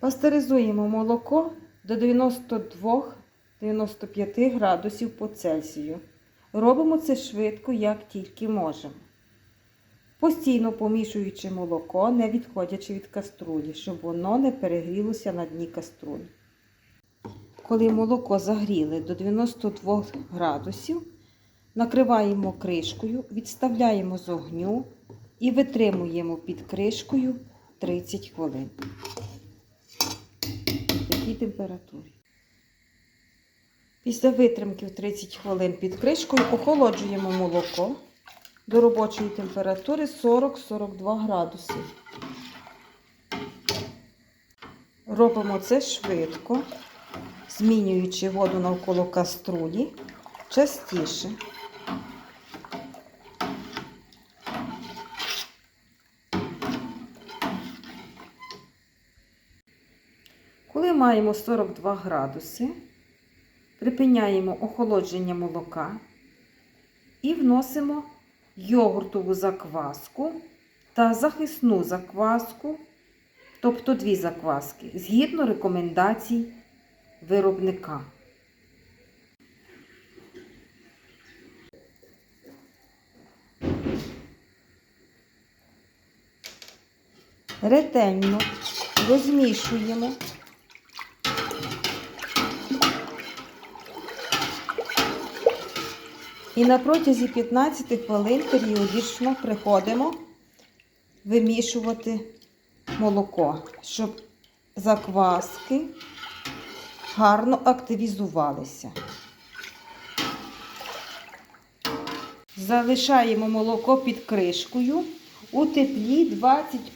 Пастеризуємо молоко до 92-95 градусів по Цельсію. Робимо це швидко, як тільки можемо. Постійно помішуючи молоко, не відходячи від каструлі, щоб воно не перегрілося на дні каструлі. Коли молоко загріли до 92 градусів, накриваємо кришкою, відставляємо з огню і витримуємо під кришкою 30 хвилин. Температурі. Після витримки в 30 хвилин під кришкою охолоджуємо молоко до робочої температури 40-42 градуси. Робимо це швидко, змінюючи воду навколо каструлі частіше. Коли маємо 42 градуси, припиняємо охолодження молока і вносимо йогуртову закваску та захисну закваску, тобто дві закваски, згідно рекомендацій виробника. Ретельно розмішуємо. І на протязі 15 хвилин періодично приходимо вимішувати молоко, щоб закваски гарно активізувалися. Залишаємо молоко під кришкою у теплі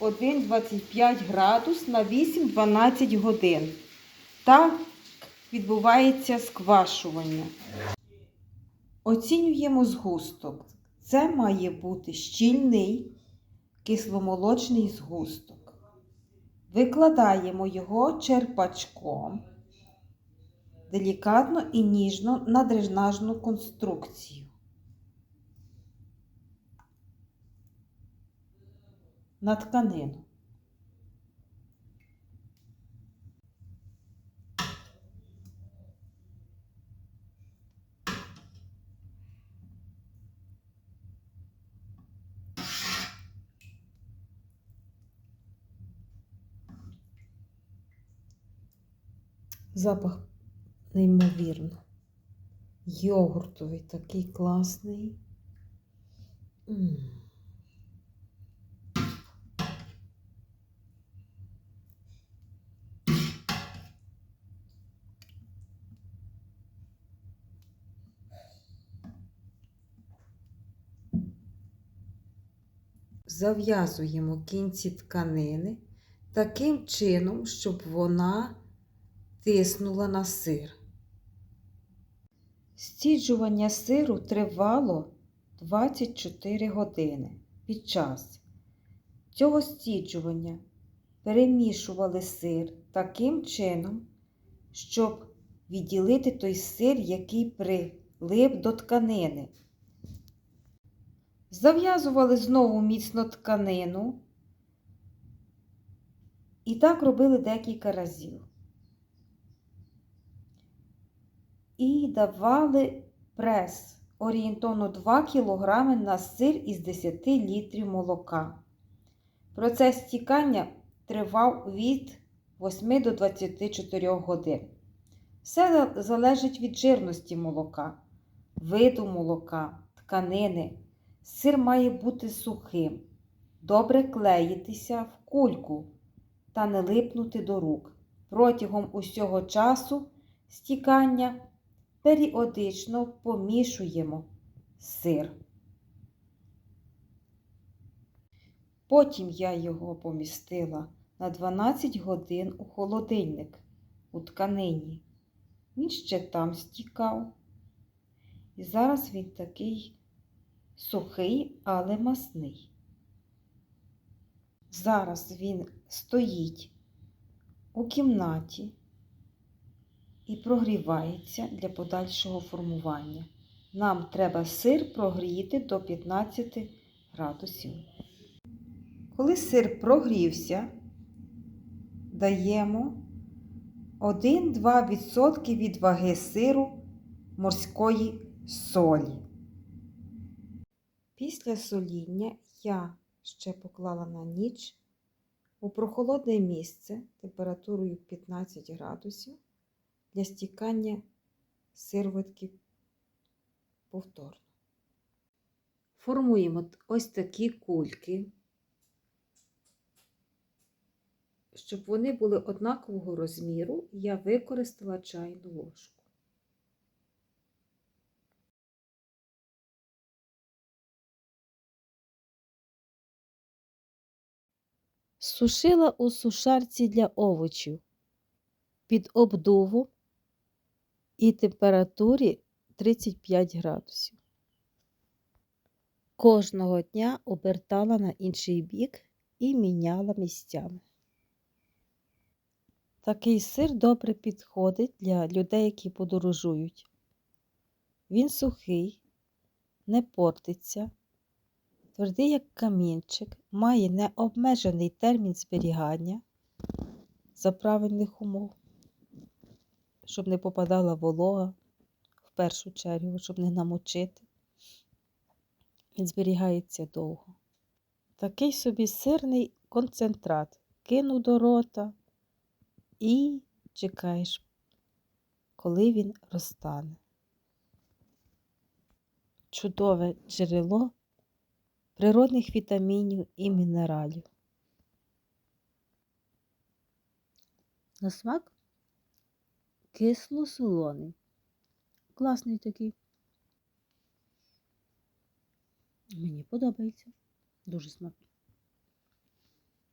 21-25 градус на 8-12 годин. Так відбувається сквашування. Оцінюємо згусток. Це має бути щільний кисломолочний згусток. Викладаємо його черпачком делікатно і ніжно на дренажну конструкцію. На тканину. Запах неймовірно. Йогуртовий такий класний. Зав'язуємо кінці тканини таким чином, щоб вона тиснула на сир. Стіджування сиру тривало 24 години. Під час цього стіджування перемішували сир таким чином, щоб відділити той сир, який прилип до тканини. Зав'язували знову міцно тканину і так робили декілька разів. І давали прес орієнтовно 2 кг на сир із 10 літрів молока. Процес стікання тривав від 8 до 24 годин. Все залежить від жирності молока, виду молока, тканини. Сир має бути сухим, добре клеїтися в кульку та не липнути до рук. Протягом усього часу стікання періодично помішуємо сир. Потім я його помістила на 12 годин у холодильник у тканині. Він ще там стікав. І зараз він такий сухий, але масний. Зараз він стоїть у кімнаті і прогрівається для подальшого формування. Нам треба сир прогріти до 15 градусів. Коли сир прогрівся даємо 1-2% від ваги сиру морської солі. Після соління я ще поклала на ніч у прохолодне місце температурою 15 градусів для стікання сироватки повторно. Формуємо ось такі кульки, щоб вони були однакового розміру, я використала чайну ложку. Сушила у сушарці для овочів під обдуву і температурі 35 градусів. Кожного дня обертала на інший бік і міняла місцями. Такий сир добре підходить для людей, які подорожують. Він сухий, не портиться, твердий як камінчик, має необмежений термін зберігання за правильних умов, щоб не попадала волога в першу чергу, щоб не намочити. Він зберігається довго. Такий собі сирний концентрат кинув до рота і чекаєш, коли він розтане. Чудове джерело природних вітамінів і мінералів. На смак кисло-солоний. Класний такий. Мені подобається. Дуже смачно.